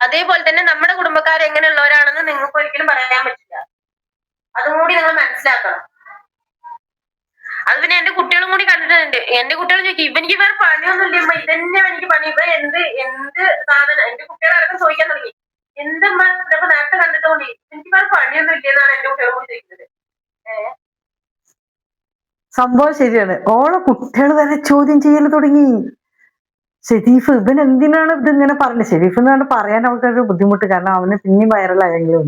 അതേപോലെ തന്നെ നമ്മുടെ കുടുംബക്കാർ എങ്ങനെയുള്ളവരാണെന്ന് നിങ്ങൾക്ക് ഒരിക്കലും പറയാൻ പറ്റില്ല. അതും കൂടി നിങ്ങൾ മനസ്സിലാക്കണം. അത് പിന്നെ എന്റെ കുട്ടികളും കൂടി കണ്ടിട്ടുണ്ട്. എന്റെ കുട്ടികൾ ചോദിക്കും ഇവനിക്ക് വേറെ പണിയൊന്നുമില്ല ഇമ്മ ഇതന്നെ എനിക്ക് പണി. ഇവ എന്ത് എന്ത് സാധനം? എന്റെ കുട്ടികളടക്കം ചോദിക്കാൻ തുടങ്ങി. എന്തമ്മ ഇതൊക്കെ നേരത്തെ കണ്ടിട്ടുകൊണ്ട് എനിക്ക് വേറെ പണിയൊന്നും ഇല്ലെന്നാണ് എന്റെ കുട്ടികൾ കൂടി ചോദിക്കുന്നത്. സംഭവം ശരിയാണ്. ഓളെ കുട്ടികൾ വരെ ചോദ്യം ചെയ്യൽ തുടങ്ങി. ഷെരീഫ് ഇവൻ എന്തിനാണ് ഇത് ഇങ്ങനെ പറഞ്ഞത് ഷെരീഫ് എന്ന് പറഞ്ഞാൽ പറയാൻ അവൾക്കൊരു ബുദ്ധിമുട്ട്. കാരണം അവന് പിന്നെയും വൈറലായെങ്കിലും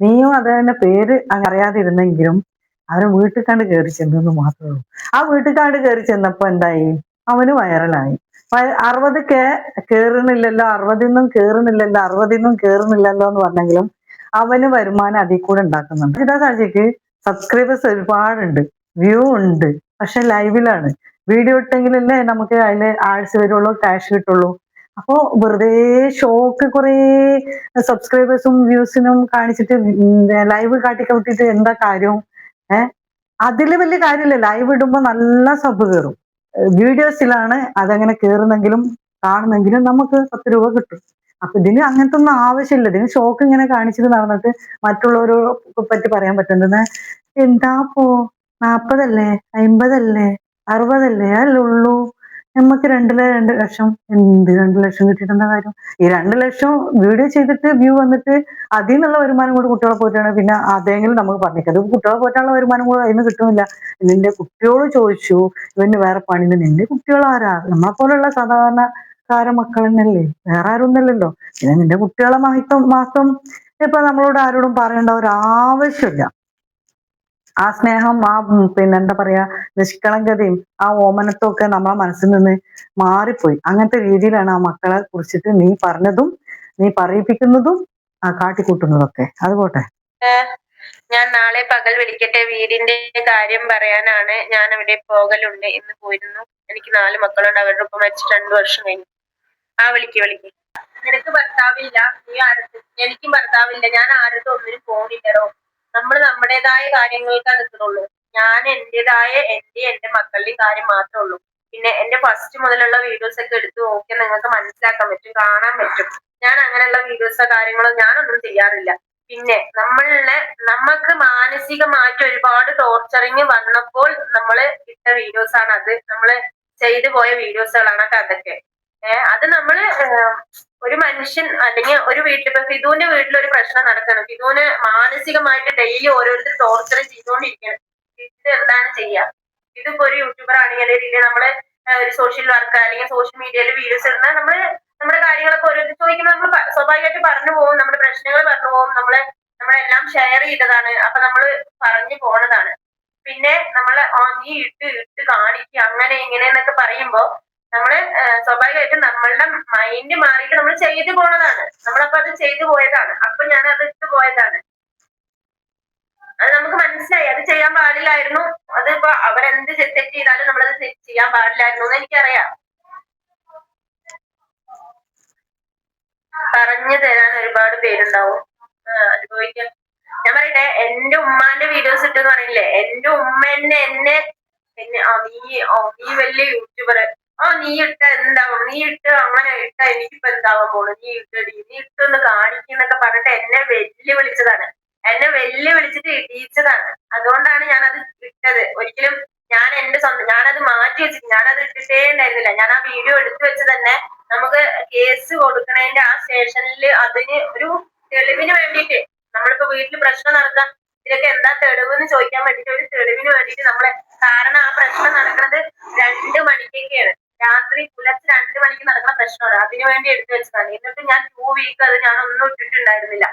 നീയും അത് തന്നെ പേര് അറിയാതിരുന്നെങ്കിലും അവരെ വീട്ടിൽ കണ്ട് കയറി ചെന്നെന്ന് മാത്രമേ ഉള്ളൂ. ആ വീട്ടിൽ കണ്ട് കയറി ചെന്നപ്പോ എന്തായി? അവന് വൈറലായി. അറുപത് കേ കേറുന്നില്ലല്ലോ അറുപതിന്നും കേറുന്നില്ലല്ലോ അറുപതിന്നും കേറുന്നില്ലല്ലോ എന്ന് പറഞ്ഞെങ്കിലും അവന് വരുമാനം അതിൽ കൂടെ ഉണ്ടാക്കുന്നുണ്ട്. ഇതാ സാജിക്ക് സബ്സ്ക്രൈബേഴ്സ് ഒരുപാടുണ്ട്. വ്യൂ ഉണ്ട്. പക്ഷെ ലൈവിലാണ് വീഡിയോ ഇട്ടെങ്കിലല്ലേ നമുക്ക് അതിൽ ആഴ്ച വരുള്ളൂ ക്യാഷ് കിട്ടുള്ളൂ. അപ്പോ വെറുതെ ഷോക്ക് കുറേ സബ്സ്ക്രൈബേഴ്സും വ്യൂസിനും കാണിച്ചിട്ട് ലൈവ് കാട്ടിക്കൂട്ടിട്ട് എന്താ കാര്യം? ഏഹ് അതിൽ വലിയ കാര്യമില്ല. ലൈവ് ഇടുമ്പോ നല്ല സബ് കയറും വീഡിയോസിലാണ് അതങ്ങനെ കയറുന്നെങ്കിലും കാണുന്നെങ്കിലും നമുക്ക് പത്ത് രൂപ കിട്ടും. അപ്പൊ ഇതിന് അങ്ങനത്തെ ഒന്നും ആവശ്യമില്ല. ഇതിന് ഷോക്ക് ഇങ്ങനെ കാണിച്ചിട്ട് നടന്നിട്ട് മറ്റുള്ളവരെ പറ്റി പറയാൻ പറ്റുന്നത് എന്താ പോ നാപ്പതല്ലേ? അമ്പതല്ലേ അറുപതല്ലേ? അല്ലുള്ളൂ നമുക്ക് രണ്ടിലെ രണ്ട് ലക്ഷം. എന്ത് രണ്ട് ലക്ഷം കിട്ടിയിട്ടുണ്ട കാര്യം? ഈ രണ്ട് ലക്ഷം വീഡിയോ ചെയ്തിട്ട് വ്യൂ വന്നിട്ട് അതിൽ നിന്നുള്ള വരുമാനം കൂടി കുട്ടികളെ പോയിട്ടാണ് പിന്നെ അതെങ്കിലും നമുക്ക് പറഞ്ഞേക്കാം. അത് കുട്ടികളെ പോറ്റാനുള്ള വരുമാനം കൂടെ അതിന് കിട്ടുന്നില്ല. നിന്റെ കുട്ടിയോട് ചോദിച്ചു. ഇവന് വേറെ പണിയില്ല. നിന്റെ കുട്ടികൾ ആരാ? നമ്മളെ പോലുള്ള സാധാരണക്കാര മക്കൾ തന്നെയല്ലേ? വേറെ ആരും ഒന്നല്ലല്ലോ പിന്നെ നിന്റെ കുട്ടികളെ മാസം മാസം ഇപ്പൊ നമ്മളോട് ആരോടും പറയേണ്ട ഒരു ആവശ്യമില്ല ആ സ്നേഹം ആ പിന്നെ എന്താ പറയാ നിഷ്കളങ്കതയും ആ ഓമനത്വം ഒക്കെ നമ്മളെ മനസ്സിൽ നിന്ന് മാറിപ്പോയി. അങ്ങനത്തെ രീതിയിലാണ് ആ മക്കളെ കുറിച്ചിട്ട് നീ പറഞ്ഞതും നീ പറയിപ്പിക്കുന്നതും ആ കാട്ടിക്കൂട്ടുന്നതൊക്കെ. ഒക്കെ അതുപോട്ടെ ഞാൻ നാളെ പകൽ വിളിക്കട്ടെ. വീടിന്റെ കാര്യം പറയാനാണ് ഞാൻ അവിടെ പോകലുണ്ട്. എന്ന് പോയിരുന്നു. എനിക്ക് നാല് മക്കളുണ്ട്. അവരുടെ ഒപ്പം വെച്ച് രണ്ടു വർഷം കഴിഞ്ഞു. ആ വിളിക്ക് വിളിക്ക്. നിനക്ക് ഭർത്താവില്ല. നീ ആരത്ത് എനിക്കും ഭർത്താവില്ല. ഞാൻ ആരത്തും ഒന്നിനും പോണില്ലടോ. നമ്മൾ നമ്മുടേതായ കാര്യങ്ങൾക്കാ നിൽക്കുന്നുള്ളൂ ഞാൻ എന്റേതായ എന്റെ എന്റെ മക്കളുടെയും കാര്യം മാത്രമേ ഉള്ളൂ. പിന്നെ എന്റെ ഫസ്റ്റ് മുതലുള്ള വീഡിയോസ് ഒക്കെ എടുത്ത് നോക്കിയാൽ നിങ്ങൾക്ക് മനസ്സിലാക്കാൻ പറ്റും കാണാൻ പറ്റും. ഞാൻ അങ്ങനെയുള്ള വീഡിയോസോ കാര്യങ്ങളോ ഞാനൊന്നും ചെയ്യാറില്ല. പിന്നെ നമ്മളിലെ നമുക്ക് മാനസികമായിട്ട് ഒരുപാട് ടോർച്ചറിങ് വന്നപ്പോൾ നമ്മൾ ഇട്ട വീഡിയോസ് ആണ് അത്. നമ്മൾ ചെയ്തു പോയ വീഡിയോസുകളാണ് അതൊക്കെ. ഏഹ് അത് നമ്മൾ ഒരു മനുഷ്യൻ അല്ലെങ്കിൽ ഒരു വീട്ടിൽ ഇപ്പൊ ഫിദുവിന്റെ വീട്ടിൽ ഒരു പ്രശ്നം നടക്കണം. ഫിദുവിന് മാനസികമായിട്ട് ഡെയിലി ഓരോരുത്തർ ടോർച്ചർ ചെയ്തുകൊണ്ടിരിക്കുകയാണ്. ഇത് എന്താണ് ചെയ്യുക ഇതിപ്പോ ഒരു യൂട്യൂബർ ആണെങ്കിൽ അല്ലെങ്കിൽ നമ്മൾ ഒരു സോഷ്യൽ വർക്ക് അല്ലെങ്കിൽ സോഷ്യൽ മീഡിയയിൽ വീഡിയോസ് ഇടുന്ന നമ്മൾ നമ്മുടെ കാര്യങ്ങളൊക്കെ ഓരോരുത്തർ ചോദിക്കുമ്പോൾ നമ്മൾ സ്വാഭാവികമായിട്ട് പറഞ്ഞു പോകും. നമ്മുടെ പ്രശ്നങ്ങൾ പറഞ്ഞു പോകും. നമ്മൾ നമ്മളെല്ലാം ഷെയർ ചെയ്തതാണ്. അപ്പൊ നമ്മൾ പറഞ്ഞു പോണതാണ്. പിന്നെ നമ്മൾ ആ നീ ഇട്ട് ഇട്ട് കാണിക്കുക അങ്ങനെ ഇങ്ങനെ എന്നൊക്കെ പറയുമ്പോ നമ്മൾ സ്വാഭാവികമായിട്ടും നമ്മളുടെ മൈൻഡ് മാറിയിട്ട് നമ്മൾ ചെയ്തു പോണതാണ്. നമ്മളപ്പോ അത് ചെയ്തു പോയതാണ്. അപ്പൊ ഞാൻ അത് ഇട്ട് പോയതാണ്. അത് നമുക്ക് മനസ്സിലായി. അത് ചെയ്യാൻ പാടില്ലായിരുന്നു. അതിപ്പോ അവരെന്ത് തെറ്റ് ചെയ്താലും നമ്മളത് ചെയ്യാൻ പാടില്ലായിരുന്നു എന്ന് എനിക്കറിയാം. പറഞ്ഞു തരാൻ ഒരുപാട് പേരുണ്ടാവും. അനുഭവിക്കാൻ. ഞാൻ പറയട്ടെ എന്റെ ഉമ്മാന്റെ വീഡിയോസ് ഇട്ടെന്ന് പറയില്ലേ? എന്റെ ഉമ്മ എന്നെ എന്നെ പിന്നെ നീ വലിയ യൂട്യൂബർ ആ നീ ഇട്ട എന്താവും നീ ഇട്ട് അങ്ങനെ ഇട്ട എനിക്കിപ്പോ എന്താവാൻ പോണു? നീ ഇട്ടടി നീ ഇട്ടൊന്ന് കാണിക്കുന്നൊക്കെ പറഞ്ഞിട്ട് എന്നെ വെല്ലു വിളിച്ചതാണ് എന്നെ വെല്ലു വിളിച്ചിട്ട് ഇടിയിച്ചതാണ്. അതുകൊണ്ടാണ് ഞാൻ അത് ഇട്ടത്. ഒരിക്കലും ഞാൻ എന്റെ സ്വന്തം ഞാനത് മാറ്റി വെച്ചിട്ട് ഞാനത് ഇട്ടിട്ടേ ഉണ്ടായിരുന്നില്ല. ഞാൻ ആ വീഡിയോ എടുത്തു വെച്ച് തന്നെ നമുക്ക് കേസ് കൊടുക്കണതിന്റെ ആ സ്റ്റേഷനിൽ അതിന് ഒരു തെളിവിന് വേണ്ടിയിട്ട് നമ്മളിപ്പോ വീട്ടിൽ പ്രശ്നം നടക്കാം ഇതൊക്കെ എന്താ തെളിവ് എന്ന് ചോദിക്കാൻ വേണ്ടിയിട്ട് ഒരു തെളിവിന് വേണ്ടിയിട്ട് നമ്മളെ കാരണം ആ പ്രശ്നം നടക്കുന്നത് രണ്ട് മണിക്കൊക്കെയാണ്. രാത്രി പുലർച്ചെ രണ്ട് മണിക്ക് നടക്കുന്ന പ്രശ്നമാണ്. അതിനു വേണ്ടി എടുത്തു വെച്ചതാണ്. എന്നിട്ട് ഞാൻ ടൂ വീക്ക് അത് ഞാൻ ഒന്നും ഇട്ടിട്ടുണ്ടായിരുന്നില്ല.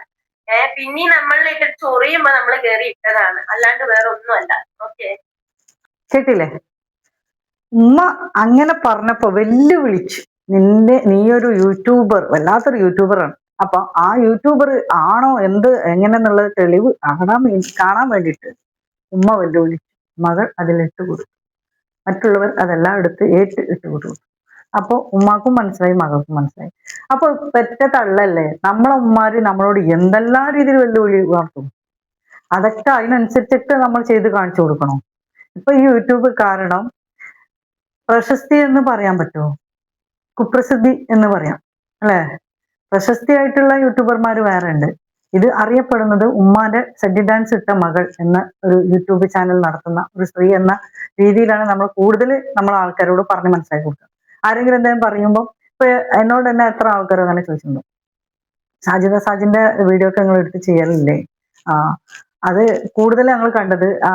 ഏഹ് പിന്നെ നമ്മളിലേക്ക് ചൊറിയുമ്പോ നമ്മൾ കയറി ഇട്ടതാണ്. അല്ലാണ്ട് വേറെ ഒന്നുമല്ല. ഓക്കെ കേട്ടില്ലേ? ഉമ്മ അങ്ങനെ പറഞ്ഞപ്പോ വെല്ലുവിളിച്ചു. നിന്റെ നീ ഒരു യൂട്യൂബർ വല്ലാത്തൊരു യൂട്യൂബറാണ്. അപ്പൊ ആ യൂട്യൂബർ ആണോ എന്ത് എങ്ങനെന്നുള്ളത് തെളിവ് കാണാൻ കാണാൻ വേണ്ടിയിട്ട് ഉമ്മ വെല്ലുവിളിച്ചു. മകൾ അതിലിട്ട് കൊടുത്തു. മറ്റുള്ളവർ അതെല്ലാം എടുത്ത് ഏറ്റ് ഇട്ട് കൊടുക്കും അപ്പൊ ഉമ്മാക്കും മനസ്സിലായി മകൾക്കും മനസ്സിലായി. അപ്പൊ പെറ്റ തള്ളല്ലേ? നമ്മളെ ഉമ്മാര് നമ്മളോട് എന്തെല്ലാം രീതിയിൽ വെല്ലുവിളി ഉയർത്തും അതൊക്കെ അതിനനുസരിച്ചിട്ട് നമ്മൾ ചെയ്ത് കാണിച്ചു കൊടുക്കണം? ഇപ്പൊ ഈ യൂട്യൂബ് കാരണം പ്രശസ്തി എന്ന് പറയാൻ പറ്റുമോ? കുപ്രസിദ്ധി എന്ന് പറയാം. അല്ലേ? പ്രശസ്തിയായിട്ടുള്ള യൂട്യൂബർമാർ വേറെ ഉണ്ട്. ഇത് അറിയപ്പെടുന്നത് ഉമ്മാന്റെ സെഡി ഡാൻസ് ഇട്ട മകൾ എന്ന ഒരു യൂട്യൂബ് ചാനൽ നടത്തുന്ന ഒരു സ്ത്രീ എന്ന രീതിയിലാണ് നമ്മൾ കൂടുതൽ നമ്മൾ ആൾക്കാരോട് പറഞ്ഞ് മനസ്സിലാക്കി കൊടുക്കുക. ആരെങ്കിലും എന്തെങ്കിലും പറയുമ്പോൾ ഇപ്പൊ എന്നോട് തന്നെ എത്ര ആൾക്കാർ അങ്ങനെ ചോദിച്ചിട്ടുണ്ടോ. സാജിദ സാജിന്റെ വീഡിയോ ഒക്കെ നിങ്ങൾ എടുത്ത് ചെയ്യലില്ലേ? ആ അത് കൂടുതൽ ഞങ്ങൾ കണ്ടത് ആ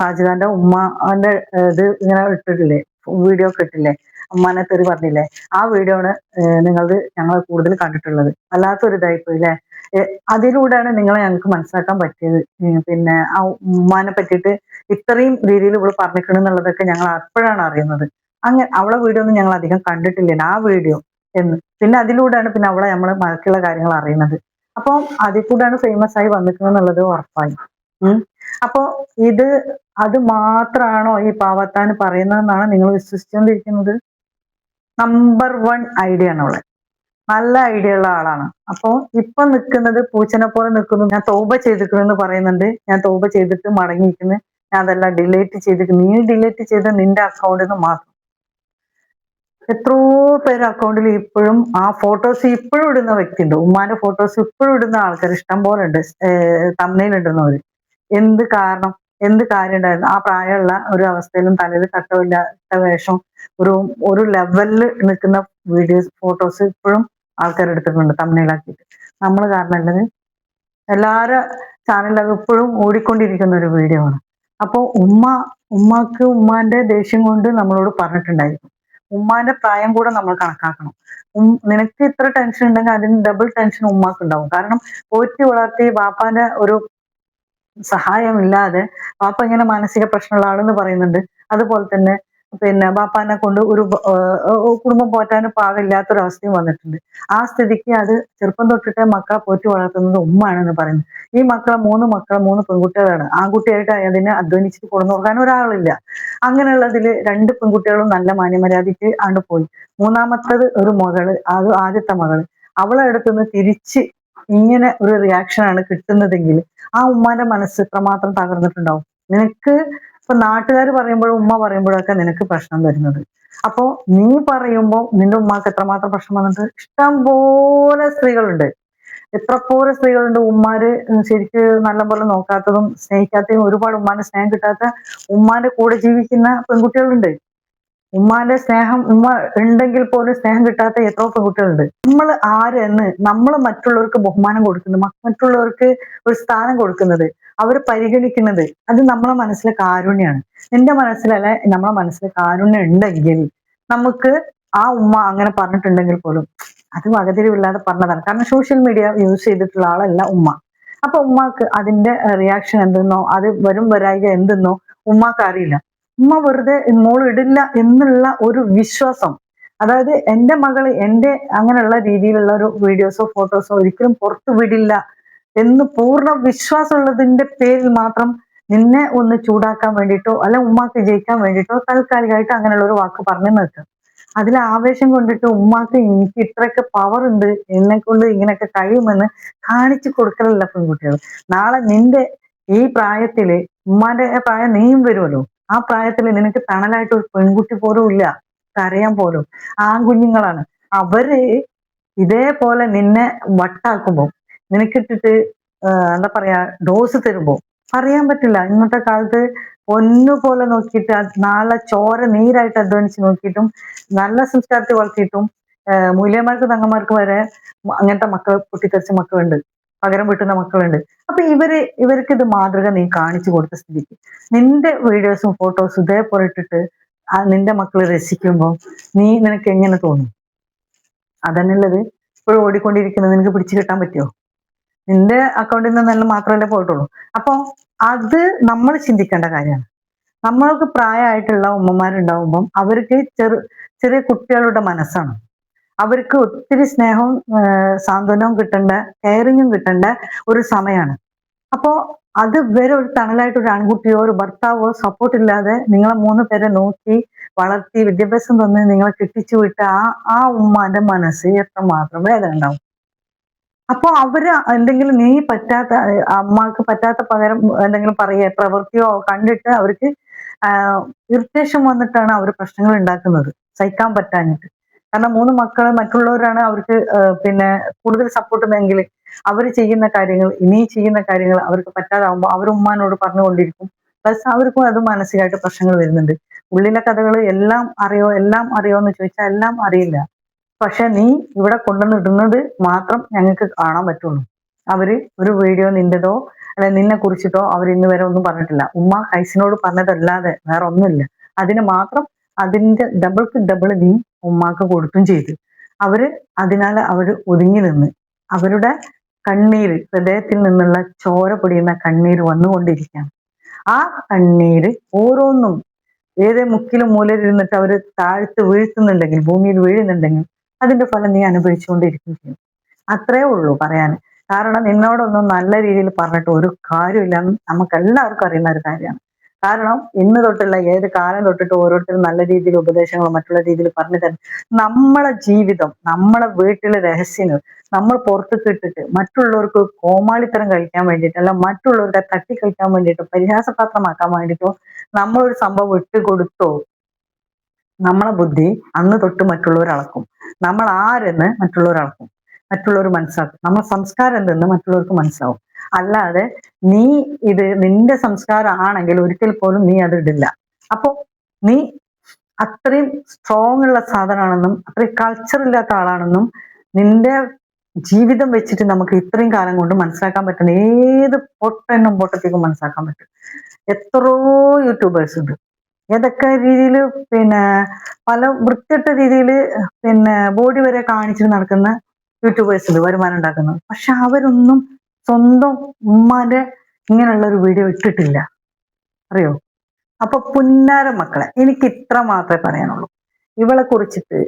സാജിതാന്റെ ഉമ്മാന്റെ ഇത് ഇങ്ങനെ ഇട്ടിട്ടില്ലേ? വീഡിയോ കിട്ടില്ലേ ഉമ്മാനെ തെറി പറഞ്ഞില്ലേ? ആ വീഡിയോ ആണ് നിങ്ങളത് ഞങ്ങൾ കൂടുതൽ കണ്ടിട്ടുള്ളത്. വല്ലാത്തൊരു ഇതായിപ്പോയി അല്ലേ അതിലൂടെയാണ് നിങ്ങളെ ഞങ്ങൾക്ക് മനസ്സിലാക്കാൻ പറ്റിയത്. പിന്നെ ആ ഉമ്മാനെ പറ്റിയിട്ട് ഇത്രയും രീതിയിൽ ഇവൾ പറഞ്ഞിട്ടുണ്ടെന്നുള്ളതൊക്കെ ഞങ്ങൾ അപ്പോഴാണ് അറിയുന്നത്. അങ്ങനെ അവളെ വീഡിയോ ഒന്നും ഞങ്ങൾ അധികം കണ്ടിട്ടില്ല ആ വീഡിയോ എന്ന്. പിന്നെ അതിലൂടെയാണ് പിന്നെ അവളെ നമ്മൾ ബാക്കിയുള്ള കാര്യങ്ങൾ അറിയുന്നത്. അപ്പോൾ അതിൽ കൂടെയാണ് ഫേമസ് ആയി എന്നുള്ളത് ഉറപ്പായി. ഉം. അപ്പോ ഇത് അത് മാത്രമാണോ ഈ പാവത്താൻ പറയുന്നതെന്നാണ് നിങ്ങൾ വിശ്വസിച്ചുകൊണ്ടിരിക്കുന്നത്? നമ്പർ വൺ ഐഡിയ ആണ് അവളെ. നല്ല ഐഡിയ ഉള്ള ആളാണ്. അപ്പോ ഇപ്പൊ നിൽക്കുന്നത് പൂച്ചനെ പോലെ നിൽക്കുന്നു. ഞാൻ തോപ എന്ന് പറയുന്നുണ്ട്. ഞാൻ തോപ ചെയ്തിട്ട് മടങ്ങിയിരിക്കുന്നു. ഞാൻ അതെല്ലാം ഡിലീറ്റ് ചെയ്തിരിക്കുന്നു. നീ ഡിലീറ്റ് ചെയ്ത നിന്റെ അക്കൗണ്ടിൽ നിന്ന് മാത്രം. എത്രയോ പേര് അക്കൗണ്ടിൽ ഇപ്പോഴും ആ ഫോട്ടോസ് ഇപ്പോഴും ഇടുന്ന വ്യക്തിയുണ്ട്. ഉമ്മാന്റെ ഫോട്ടോസ് ഇപ്പോഴും ഇടുന്ന ആൾക്കാർ ഇഷ്ടം പോലെ ഉണ്ട്. തമ്മയിൽ ഇടുന്നവര്. എന്ത് കാരണം? എന്ത് കാര്യമുണ്ടായിരുന്നു? ആ പ്രായമുള്ള ഒരു അവസ്ഥയിലും തലയിൽ കട്ടമില്ലാത്ത വേഷം ഒരു ഒരു ലെവലിൽ നിൽക്കുന്ന വീഡിയോസ് ഫോട്ടോസ് ഇപ്പോഴും ആൾക്കാർ എടുത്തിട്ടുണ്ട് തമിഴിലാക്കിയിട്ട് നമ്മൾ കാരണം കാരണമല്ലത് എല്ലാവരും അത് ഇപ്പോഴും ഓടിക്കൊണ്ടിരിക്കുന്ന ഒരു വീഡിയോ ആണ്. അപ്പോൾ ഉമ്മ ഉമ്മാക്ക് ഉമ്മാന്റെ ദേഷ്യം കൊണ്ട് നമ്മളോട് പറഞ്ഞിട്ടുണ്ടായിരുന്നു. ഉമ്മാന്റെ പ്രായം കൂടെ നമ്മൾ കണക്കാക്കണം. നിനക്ക് ഇത്ര ടെൻഷൻ ഉണ്ടെങ്കിൽ അതിന് ഡബിൾ ടെൻഷൻ ഉമ്മാക്ക് ഉണ്ടാവും. കാരണം പോറ്റി വളർത്തി ബാപ്പാന്റെ ഒരു സഹായമില്ലാതെ പാപ്പ ഇങ്ങനെ മാനസിക പ്രശ്നമുള്ള ആളെന്ന് പറയുന്നുണ്ട്. അതുപോലെ തന്നെ പിന്നെ ബാപ്പാനെ കൊണ്ട് ഒരു കുടുംബം പോറ്റാനും പാകില്ലാത്തൊരവസ്ഥയും വന്നിട്ടുണ്ട്. ആ സ്ഥിതിക്ക് അത് ചെറുപ്പം തൊട്ടിട്ടേ മക്കളെ പോറ്റി വളർത്തുന്നത് ഉമ്മയാണെന്ന് പറയുന്നത് ഈ മക്കളെ മൂന്ന് മക്കളെ മൂന്ന് പെൺകുട്ടികളാണ്. ആൺകുട്ടിയായിട്ട് അതിനെ അധ്വാനിച്ചിട്ട് കൊണ്ടു നോക്കാൻ ഒരാളില്ല. അങ്ങനെയുള്ളതിൽ രണ്ട് പെൺകുട്ടികളും നല്ല മാന്യമര്യാദയ്ക്ക് ആണ് പോയി. മൂന്നാമത്തത് ഒരു മകൾ അത് ആദ്യത്തെ മകൾ. അവളെ അടുത്തുനിന്ന് തിരിച്ച് ഇങ്ങനെ ഒരു റിയാക്ഷൻ ആണ് കിട്ടുന്നതെങ്കിൽ ആ ഉമ്മാന്റെ മനസ്സ് എത്രമാത്രം തകർന്നിട്ടുണ്ടാവും. നിനക്ക് ഇപ്പൊ നാട്ടുകാർ പറയുമ്പോഴും ഉമ്മ പറയുമ്പോഴൊക്കെ നിനക്ക് പ്രശ്നം വരുന്നത്. അപ്പോ നീ പറയുമ്പോൾ നിന്റെ ഉമ്മാക്ക് എത്രമാത്രം പ്രശ്നം വന്നിട്ട് ഇഷ്ടം പോലെ സ്ത്രീകളുണ്ട്. എത്ര പോലെ സ്ത്രീകളുണ്ട് ഉമ്മാര് ശരിക്ക് നല്ലപോലെ നോക്കാത്തതും സ്നേഹിക്കാത്തതും ഒരുപാട് ഉമ്മാന്റെ സ്നേഹം കിട്ടാത്ത ഉമ്മാന്റെ കൂടെ ജീവിക്കുന്ന പെൺകുട്ടികളുണ്ട്. ഉമ്മാന്റെ സ്നേഹം ഉമ്മ ഉണ്ടെങ്കിൽ പോലും സ്നേഹം കിട്ടാത്ത എത്രയോ പെൺകുട്ടികളുണ്ട്. നമ്മൾ ആരെന്ന് നമ്മൾ മറ്റുള്ളവർക്ക് ബഹുമാനം കൊടുക്കുന്നത് മറ്റുള്ളവർക്ക് ഒരു സ്ഥാനം കൊടുക്കുന്നത് അവർ പരിഗണിക്കുന്നത് അത് നമ്മളെ മനസ്സിലെ കാരുണ്യാണ്. എന്റെ മനസ്സിലല്ല നമ്മളെ മനസ്സിലെ കാരുണ്യം ഉണ്ടെങ്കിൽ നമുക്ക് ആ ഉമ്മ അങ്ങനെ പറഞ്ഞിട്ടുണ്ടെങ്കിൽ പോലും അത് വകതിരിവില്ലാതെ പറഞ്ഞതാണ്. കാരണം സോഷ്യൽ മീഡിയ യൂസ് ചെയ്തിട്ടുള്ള ആളല്ല ഉമ്മ. അപ്പൊ ഉമ്മാക്ക് അതിന്റെ റിയാക്ഷൻ എന്തെന്നോ അത് വരും വരായിക എന്തെന്നോ ഉമ്മാക്ക് അറിയില്ല. ഉമ്മ വെറുതെ മോൾ ഇടില്ല എന്നുള്ള ഒരു വിശ്വാസം. അതായത് എന്റെ മകൾ എന്റെ അങ്ങനെയുള്ള രീതിയിലുള്ള ഒരു വീഡിയോസോ ഫോട്ടോസോ ഒരിക്കലും പുറത്തു വിടില്ല എന്ന് പൂർണ വിശ്വാസമുള്ളതിന്റെ പേരിൽ മാത്രം നിന്നെ ഒന്ന് ചൂടാക്കാൻ വേണ്ടിയിട്ടോ അല്ലെ ഉമ്മാക്ക് ജയിക്കാൻ വേണ്ടിയിട്ടോ താൽക്കാലികമായിട്ട് അങ്ങനെയുള്ള ഒരു വാക്ക് പറഞ്ഞു നിർത്തുക അതിൽ ആവേശം കൊണ്ടിട്ട് ഉമ്മാക്ക് എനിക്ക് ഇത്രയൊക്കെ പവർ ഉണ്ട് എന്നെ കൊണ്ട് ഇങ്ങനെയൊക്കെ കഴിയുമെന്ന് കാണിച്ചു കൊടുക്കലല്ല പെൺകുട്ടികൾ നാളെ നിന്റെ ഈ പ്രായത്തിൽ ഉമ്മാന്റെ പ്രായം നീയും വരുമല്ലോ. ആ പ്രായത്തിൽ നിനക്ക് തണലായിട്ട് ഒരു പെൺകുട്ടി പോലും ഇല്ല. കരയാൻ പോലും. ആൺകുഞ്ഞുങ്ങളാണ്. അവർ ഇതേപോലെ നിന്നെ വട്ടാക്കുമ്പോൾ നിനക്കിട്ടിട്ട് എന്താ പറയാ ഡോസ് തരുമ്പോ അറിയാൻ പറ്റില്ല. ഇന്നത്തെ കാലത്ത് പൊന്നു പോലെ നോക്കിയിട്ട് നാളെ ചോര നീരായിട്ട് അധ്വാനിച്ച് നോക്കിയിട്ടും നല്ല സംസ്കാരത്തിൽ വളർത്തിയിട്ടും മൂല്യമാർക്ക് തങ്ങന്മാർക്ക് വരെ അങ്ങനത്തെ മക്കൾ പൊട്ടിത്തെറിച്ച മക്കളുണ്ട്. പകരം വീട്ടുന്ന മക്കളുണ്ട്. അപ്പൊ ഇവർ ഇവർക്ക് ഇത് മാതൃക നീ കാണിച്ചു കൊടുത്ത സ്ഥിതിക്ക്. നിന്റെ വീഡിയോസും ഫോട്ടോസും ഇതേപോലെ ഇട്ടിട്ട് നിന്റെ മക്കൾ രസിക്കുമ്പോൾ നീ നിനക്ക് എങ്ങനെ തോന്നും? അതന്നെയുള്ളത് ഇപ്പോഴും ഓടിക്കൊണ്ടിരിക്കുന്നത് നിനക്ക് പിടിച്ചു കിട്ടാൻ പറ്റുമോ നിന്റെ അക്കൗണ്ടിൽ നിന്നല്ല മാത്രമല്ലേ പോയിട്ടുള്ളൂ. അപ്പൊ അത് നമ്മൾ ചിന്തിക്കേണ്ട കാര്യമാണ്. നമ്മൾക്ക് പ്രായമായിട്ടുള്ള ഉമ്മമാരുണ്ടാവുമ്പം അവർക്ക് ചെറു ചെറിയ കുട്ടികളുടെ മനസ്സാണ്. അവർക്ക് ഒത്തിരി സ്നേഹവും സാന്ത്വനവും കിട്ടേണ്ട കെയറിങ്ങും കിട്ടേണ്ട ഒരു സമയമാണ് അപ്പോ അത് വരെ ഒരു തണലായിട്ട് ഒരു ആൺകുട്ടിയോ ഒരു ഭർത്താവോ സപ്പോർട്ട് ഇല്ലാതെ നിങ്ങളെ മൂന്ന് പേരെ നോക്കി വളർത്തി വിദ്യാഭ്യാസം തന്ന് നിങ്ങളെ കെട്ടിച്ചു വിട്ട ആ ആ ഉമ്മാന്റെ മനസ്സ് എത്രമാത്രം വേദന ഉണ്ടാവും. അപ്പോൾ അവർ എന്തെങ്കിലും നീ പറ്റാത്ത അമ്മയ്ക്ക് പറ്റാത്ത പകരം എന്തെങ്കിലും പറയുക പ്രവൃത്തിയോ കണ്ടിട്ട് അവർക്ക് ഇറിറ്റേഷൻ വന്നിട്ടാണ് അവർ പ്രശ്നങ്ങൾ ഉണ്ടാക്കുന്നത്. സഹിക്കാൻ പറ്റാഞ്ഞിട്ട്. കാരണം മൂന്ന് മക്കൾ മറ്റുള്ളവരാണ് അവർക്ക് പിന്നെ കൂടുതൽ സപ്പോർട്ട് സപ്പോർട്ടുന്നെങ്കിൽ അവർ ചെയ്യുന്ന കാര്യങ്ങൾ ഇനി ചെയ്യുന്ന കാര്യങ്ങൾ അവർക്ക് പറ്റാതാവുമ്പോൾ അവർ ഉമ്മാനോട് പറഞ്ഞുകൊണ്ടിരിക്കും. പ്ലസ് അവർക്കും അത് മാനസികമായിട്ട് പ്രശ്നങ്ങൾ വരുന്നുണ്ട്. ഉള്ളിലെ കഥകൾ എല്ലാം അറിയോ എല്ലാം അറിയോ എന്ന് ചോദിച്ചാൽ എല്ലാം അറിയില്ല. പക്ഷെ നീ ഇവിടെ കൊണ്ടുവന്നിടുന്നത് മാത്രം ഞങ്ങൾക്ക് കാണാൻ പറ്റുള്ളൂ. അവർ ഒരു വീഡിയോ നിന്റേതോ അല്ലെ നിന്നെ കുറിച്ചിട്ടോ അവർ ഇന്ന് വരെ ഒന്നും പറഞ്ഞിട്ടില്ല. ഉമ്മ ഹൈസിനോട് പറഞ്ഞതല്ലാതെ വേറെ ഒന്നുമില്ല അതിന് മാത്രം അതിന്റെ ഡബിൾക്ക് ഡബിൾ നീ ഉമ്മാക്ക് കൊടുത്തും ചെയ്തു. അവർ അതിനാൽ അവർ ഒതുങ്ങി നിന്ന്. അവരുടെ കണ്ണീര് ഹൃദയത്തിൽ നിന്നുള്ള ചോര പൊടിയുന്ന കണ്ണീര് വന്നുകൊണ്ടിരിക്കുകയാണ്. ആ കണ്ണീര് ഓരോന്നും ഏത് മുക്കിലും മൂലയിലിരുന്നിട്ട് അവർ താഴ്ത്ത് വീഴ്ത്തുന്നുണ്ടെങ്കിൽ ഭൂമിയിൽ വീഴുന്നുണ്ടെങ്കിൽ അതിന്റെ ഫലം നീ അനുഭവിച്ചുകൊണ്ടിരിക്കും ചെയ്യും. അത്രേ ഉള്ളൂ പറയാൻ കാരണം നിന്നോടൊന്നും നല്ല രീതിയിൽ പറഞ്ഞിട്ട് ഒരു കാര്യമില്ല നമുക്ക് എല്ലാവർക്കും അറിയുന്ന ഒരു കാര്യമാണ്. കാരണം ഇന്ന് തൊട്ടുള്ള ഏത് കാലം തൊട്ടിട്ട് ഓരോരുത്തരും നല്ല രീതിയിൽ ഉപദേശങ്ങൾ മറ്റുള്ള രീതിയിൽ പറഞ്ഞു തരും. നമ്മളെ ജീവിതം നമ്മളെ വീട്ടിലെ രഹസ്യങ്ങൾ നമ്മൾ പുറത്തേക്ക് ഇട്ടിട്ട് മറ്റുള്ളവർക്ക് കോമാളിത്തരം കഴിക്കാൻ വേണ്ടിയിട്ട് അല്ല മറ്റുള്ളവർക്ക് തട്ടി കളിക്കാൻ വേണ്ടിയിട്ടോ പരിഹാസപാത്രമാക്കാൻ വേണ്ടിയിട്ടോ നമ്മളൊരു സംഭവം ഇട്ടുകൊടുത്തോ നമ്മളെ ബുദ്ധി അന്ന് തൊട്ട് മറ്റുള്ളവർ അളക്കും. നമ്മൾ ആരെന്ന് മറ്റുള്ളവർ അളക്കും. മറ്റുള്ളവർ മനസ്സിലാക്കും. നമ്മൾ സംസ്കാരം എന്തെന്ന് മറ്റുള്ളവർക്ക് മനസ്സിലാവും. അല്ലാതെ നീ ഇത് നിന്റെ സംസ്കാരം ആണെങ്കിൽ ഒരിക്കൽ പോലും നീ അത് ഇടില്ല. അപ്പോ നീ അത്രയും സ്ട്രോങ് ഉള്ള സാധനമാണെന്നും അത്രയും കൾച്ചർ ഇല്ലാത്ത ആളാണെന്നും നിന്റെ ജീവിതം വെച്ചിട്ട് നമുക്ക് ഇത്രയും കാലം കൊണ്ട് മനസ്സിലാക്കാൻ പറ്റുന്ന ഏത് പൊട്ടെന്നും പൊട്ടത്തേക്കും മനസ്സിലാക്കാൻ പറ്റും. എത്രയോ യൂട്യൂബേഴ്സ് ഉണ്ട്. ഏതൊക്കെ രീതിയിൽ പിന്നെ പല വൃത്തിട്ട രീതിയിൽ പിന്നെ ബോഡി വരെ കാണിച്ചിട്ട് നടക്കുന്ന യൂട്യൂബേഴ്സ് ഉണ്ട് വരുമാനം ഉണ്ടാക്കുന്നത്. പക്ഷെ അവരൊന്നും സ്വന്തം ഉമ്മാന്റെ ഇങ്ങനെയുള്ള ഒരു വീഡിയോ ഇട്ടിട്ടില്ല. അറിയോ? അപ്പൊ പുന്നാര മക്കളെ എനിക്ക് ഇത്ര മാത്രമേ പറയാനുള്ളൂ. ഇവളെ കുറിച്ചിട്ട്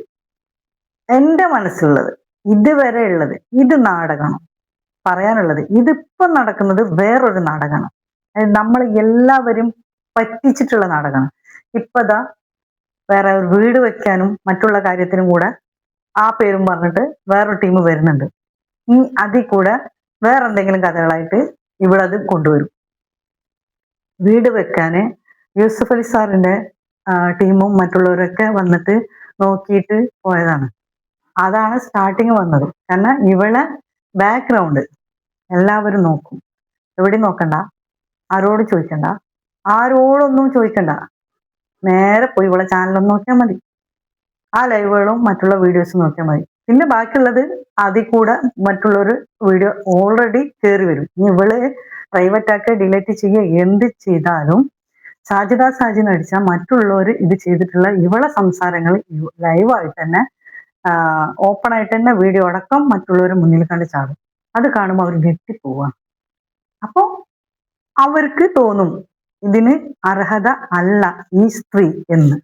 എന്റെ മനസ്സിലുള്ളത് ഇതുവരെ ഉള്ളത് ഇത് നാടകമാണ്. പറയാനുള്ളത് ഇതിപ്പോ നടക്കുന്നത് വേറൊരു നാടകമാണ്. നമ്മൾ എല്ലാവരും പറ്റിച്ചിട്ടുള്ള നാടകമാണ്. ഇപ്പതാ വേറെ വീട് വെക്കാനും മറ്റുള്ള കാര്യത്തിനും കൂടെ ആ പേരും പറഞ്ഞിട്ട് വേറൊരു ടീം വരുന്നുണ്ട്. ഈ അതിൽ കൂടെ വേറെ എന്തെങ്കിലും കഥകളായിട്ട് അത് കൊണ്ടുവരും. വീട് വെക്കാന് യൂസഫ് അലി സാറിന്റെ ടീമും മറ്റുള്ളവരൊക്കെ വന്നിട്ട് നോക്കിയിട്ട് പോയതാണ്. അതാണ് സ്റ്റാർട്ടിങ് വന്നത്. കാരണം ഇവളെ ബാക്ക്ഗ്രൗണ്ട് എല്ലാവരും നോക്കും. എവിടെയും നോക്കണ്ട. ആരോട് ചോദിക്കണ്ട. ആരോടൊന്നും ചോദിക്കണ്ട. നേരെ പോയി ഇവളെ ചാനലൊന്നും നോക്കിയാൽ മതി. ആ ലൈവുകളും മറ്റുള്ള വീഡിയോസും നോക്കിയാൽ മതി. പിന്നെ ബാക്കിയുള്ളത് അതിൽ കൂടെ മറ്റുള്ളൊരു വീഡിയോ ഓൾറെഡി കയറി വരും. ഇവൾ പ്രൈവറ്റ് ആക്കി ഡിലീറ്റ് ചെയ്യുക എന്ത് ചെയ്താലും സാജിദ സാജിൻ അടിച്ചാൽ മറ്റുള്ളവർ ഇത് ചെയ്തിട്ടുള്ള ഇവളെ സംസാരങ്ങൾ ലൈവായിട്ട് തന്നെ ഓപ്പൺ ആയിട്ട് തന്നെ വീഡിയോ അടക്കം മറ്റുള്ളവർ മുന്നിൽ കണ്ട് ചാടും. അത് കാണുമ്പോൾ അവർ ഞെട്ടിപ്പോവുക അപ്പോൾ അവർക്ക് തോന്നും ഇതിന് അർഹത അല്ല ഈ സ്ത്രീ എന്ന്.